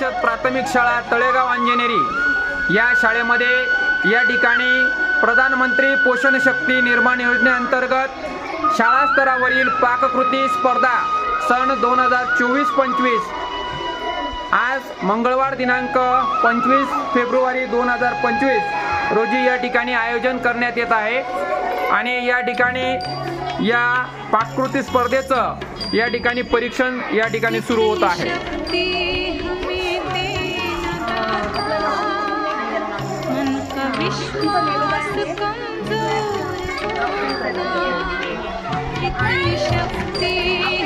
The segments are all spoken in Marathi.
परिषद प्राथमिक शाळा तळेगाव अंजनेरी. या शाळेमध्ये या ठिकाणी प्रधानमंत्री पोषण शक्ती निर्माण योजनेअंतर्गत शाळा स्तरावरील पाककृती स्पर्धा सन दोन हजार चोवीस पंचवीस. आज मंगळवार दिनांक पंचवीस फेब्रुवारी दोन हजार पंचवीस रोजी या ठिकाणी आयोजन करण्यात येत आहे. आणि या ठिकाणी या पाककृती स्पर्धेचं या ठिकाणी परीक्षण या ठिकाणी सुरू होत आहे. विश्वास कमजोर होता इतनी शक्ति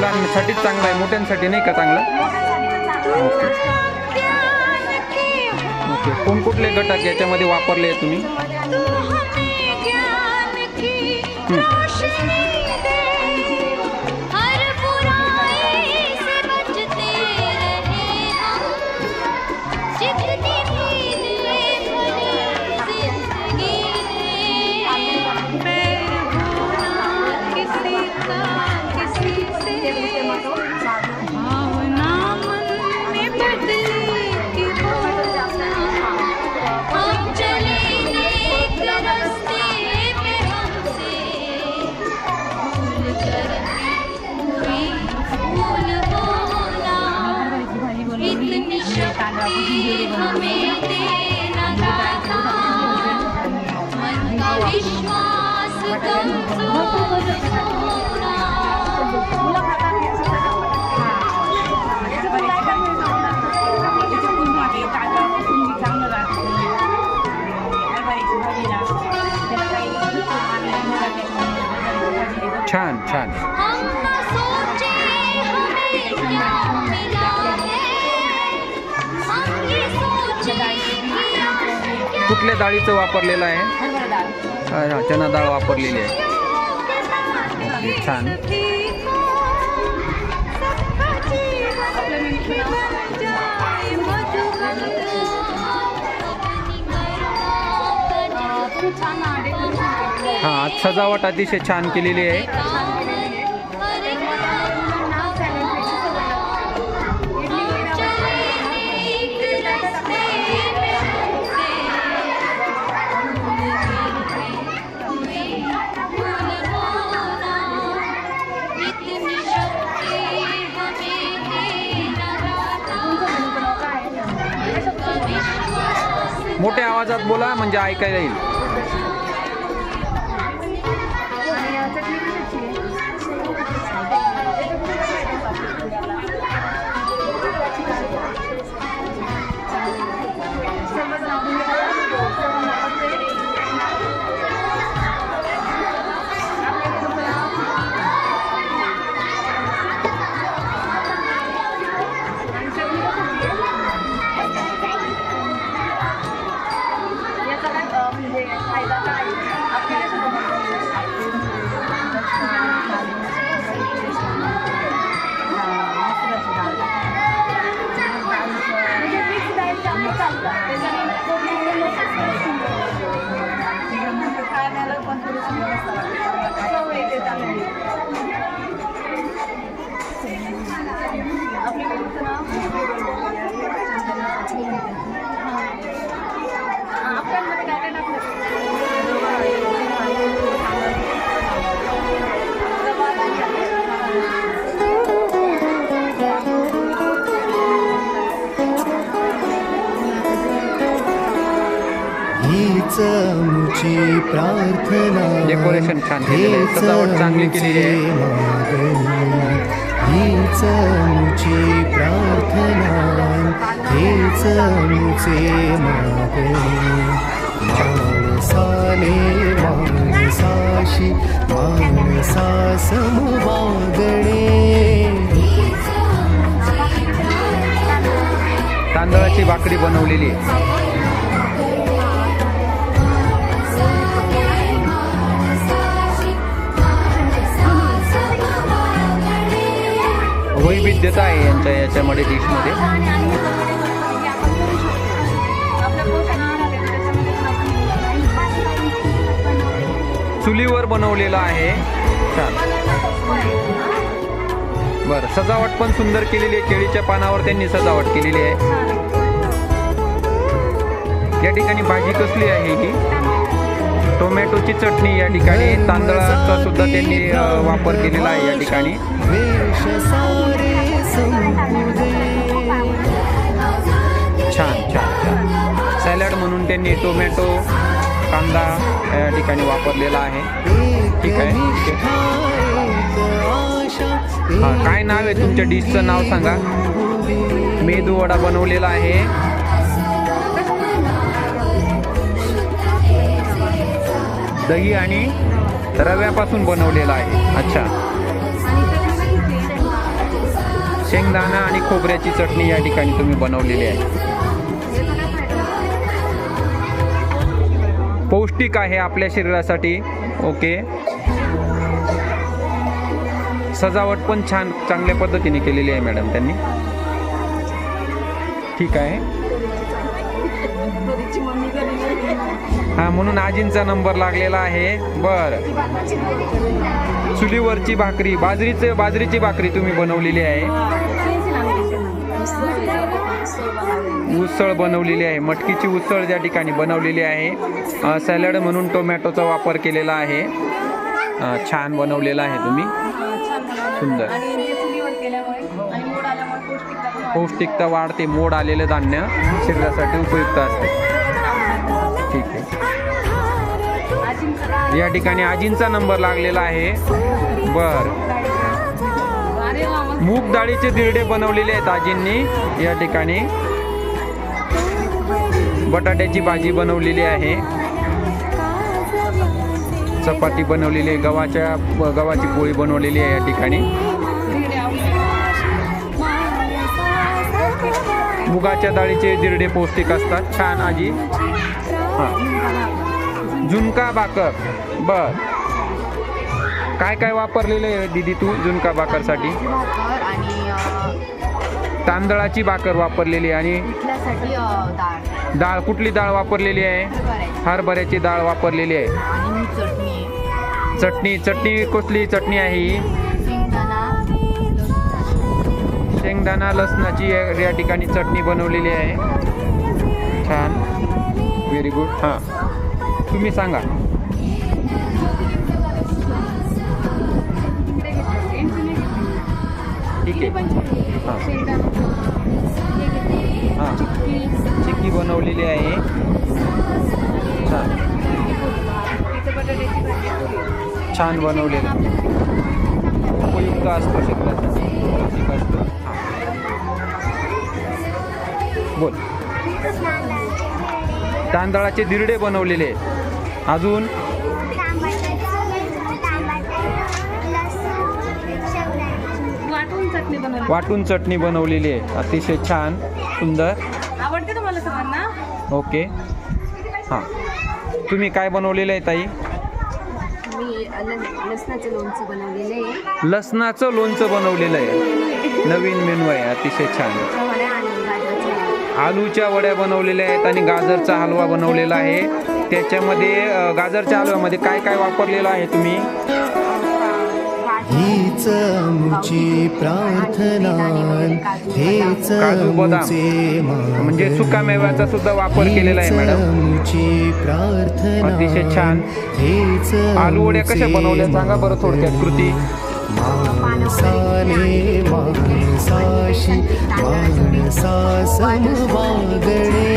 लहान मुलांसाठी चांगलं आहे. मोठ्यांसाठी नाही का चांगलं? ओके कुठले घटक याच्यामध्ये वापरले तुम्ही? हम्म. छान छान. कुठल्या डाळीचं वापरलेलं आहे? चना डाळ वापरलेली आहे. ओके, छान. हा हां सजावट अतिशय छान केलेली आहे. मोठ्या आवाजात बोला म्हणजे ऐकायला येईल. मुची प्रार्थना. डेकोरेशन छान केलेलं आहे. हेच सजावट चांगली केलेली आहे. हीच मुची प्रार्थना. हेच मुचे मागणी. माणसाने माणसाशी माणसा समवागणे तांदळाची भाकरी बनवलेली आहे. वैविध्यता आहे यांच्या याच्यामध्ये डिशमध्ये. चुलीवर बनवलेलं आहे. छान. बरं सजावट पण सुंदर केलेली आहे. केळीच्या पानावर त्यांनी सजावट केलेली आहे. या ठिकाणी भाजी कसली आहे ही? टोमॅटोची चटणी या ठिकाणी तांदळाचा सुद्धा त्यांनी वापर केलेला आहे या ठिकाणी. छान छान छान. सॅलड म्हणून त्यांनी टोमॅटो कांदा या ठिकाणी वापरलेला आहे. ठीक आहे. ठीक हा, काय नाव आहे तुमच्या डिशचं नाव सांगा? मेदू वडा बनवलेला आहे. दही आणि रव्यापासून बनवलेला आहे. अच्छा. शेंगदाणा आणि खोबऱ्याची चटणी या ठिकाणी तुम्ही बनवलेली आहे. पौष्टिक आहे आपल्या शरीरासाठी. ओके. सजावट पण छान चांगल्या पद्धतीने केलेली आहे मॅडम त्यांनी. ठीक आहे. हा म्हणून आजींचा नंबर लागलेला आहे. बर. चुलीवरची भाकरी बाजरीचं बाजरीची भाकरी तुम्ही बनवलेली आहे. उसळ बनवलेली आहे. मटकीची उसळ त्या ठिकाणी बनवलेली आहे. सॅलड म्हणून टोमॅटोचा वापर केलेला आहे. छान बनवलेला आहे तुम्ही. सुंदर. पौष्टिकता वाढते. मोड आलेलं धान्य शरीरासाठी उपयुक्त असते. ठीक आहे. या ठिकाणी आजींचा नंबर लागलेला आहे. बरं. मूग डाळीचे दिरडे बनवलेले आहेत आजींनी. या ठिकाणी बटाट्याची भाजी बनवलेली आहे. चपाती बनवलेली आहे. गव्हाच्या गव्हाची पोळी बनवलेली आहे या ठिकाणी. मुगाच्या डाळीचे दिरडे पौष्टिक असतात. छान आजी. हां. झुणका भाकर. बर. काय काय वापरलेलं आहे दीदी तू झुणका भाकरसाठी? भाकर आणि तांदळाची भाकर वापरलेली आहे आणि पिठल्यासाठी डाळ. डाळ कुठली डाळ वापरलेली आहे? हरभऱ्याची. डाळ वापरलेली आहे. आणि चटणी. चटणी चटणी कसली चटणी आहे ही? शेंगदाणा शेंगदाणा लसणाची या या ठिकाणी चटणी बनवलेली आहे. छान. व्हेरी गुड हां. तुम्ही सांगा. ठीक आहे. हां. हां. चिक्की. बनवलेली आहे. छान. छान बनवलेलं. उपयुक्त असतो हां. बोल. तांदळाचे दिरडे बनवलेले. आहेत. अजून? वाटून चटणी बनवलेली आहे. अतिशय छान सुंदर. आवडते तुम्हाला सगळ्यांना? ओके. हां. तुम्ही काय बनवलेलं आहे ताई? मी लसणाचं लोणचं बनवलेलं आहे. लसणाचं लोणचं बनवलेलं आहे. नवीन मेनू आहे अतिशय छान. आलूच्या वड्या बनवलेल्या आहेत आणि गाजरचा हलवा बनवलेला आहे. त्याच्यामध्ये गाजरच्या हलव्यामध्ये काय काय वापरलेलं आहे तुम्ही? हीच मुची प्रार्थना हेच काजू, बदाम. मुचे मागणी. म्हणजे सुका मेव्याचा सुद्धा वापर केलेला आहे मॅडम हीच मुची प्रार्थना अतिशय छान. हेच आलू वड्या कशा बनवल्या सांगा बरं थोडक्यात कृती माणसाने माणसाशी माणसा समवागणे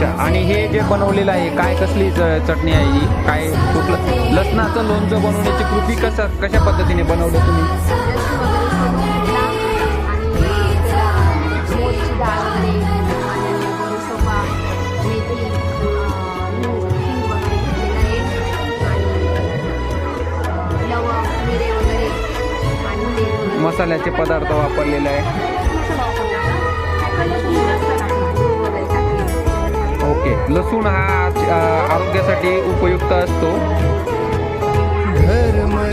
अच्छा. आणि हे जे बनवलेलं आहे काय कसली च- चटणी आहे ही? काय कुठलं? लसणाचं लोणचं बनवण्याची कृती कसं कशा पद्धतीने बनवलं तुम्ही? मसाल्याचे पदार्थ वापरलेले आहे. लसूण हा आरोग्यासाठी उपयुक्त असतो.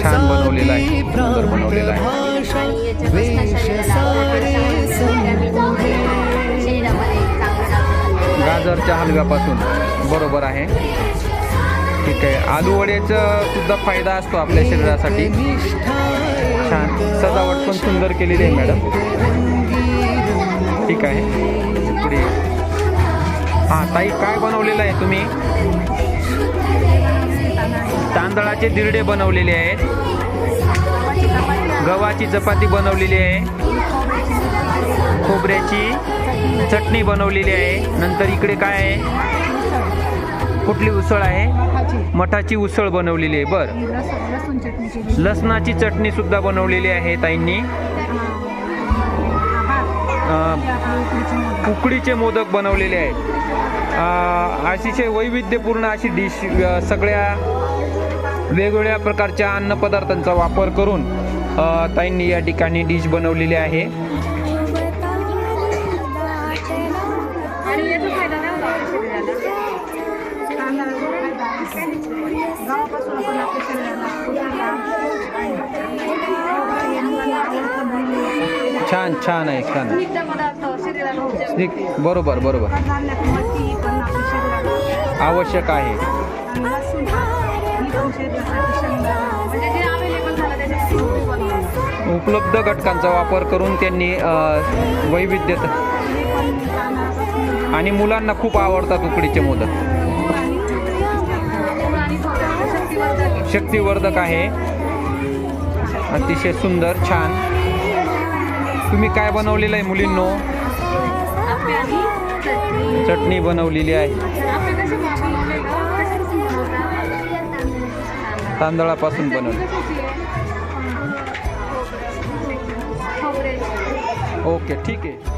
छान बनवलेला आहे. सुंदर बनवलेला गाजरच्या हलव्यापासून बरोबर आहे. ठीक आहे. आलू वड्याचा सुद्धा फायदा असतो आपल्या शरीरासाठी. छान सजावट पण सुंदर केलेली आहे मॅडम. ठीक आहे. पुढे हां ताई काय बनवलेलं आहे तुम्ही? तांदळाचे दिरडे बनवलेले आहेत. गव्हाची चपाती बनवलेली आहे. खोबऱ्याची चटणी बनवलेली आहे. नंतर इकडे काय आहे? कुठली उसळ आहे? मठाची. उसळ बनवलेली आहे. बर. लसणाची चटणी सुद्धा बनवलेली आहे ताईंनी. उकडीचे मोदक बनवलेले आहेत. अतिशय वैविध्यपूर्ण अशी डिश सगळ्या वेगवेगळ्या प्रकारच्या अन्नपदार्थांचा वापर करून ताईंनी या ठिकाणी डिश बनवलेली आहे. छान छान आहे छान आहे. स्निग्ध पदार्थ शरीराला ऊर्जा स्निक- बरोबर बरोबर. आवश्यक आहे. उपलब्ध घटकांचा वापर करून त्यांनी वैविध्य आणि मुलांना खूप आवडतात उकडीचे मोदक. शक्तिवर्धक आहे. अतिशय सुंदर छान. तुम्ही काय बनवलेलं आहे मुलींनो? चटणी बनवलेली आहे. तांदळापासून बनवली. ओके ठीक आहे.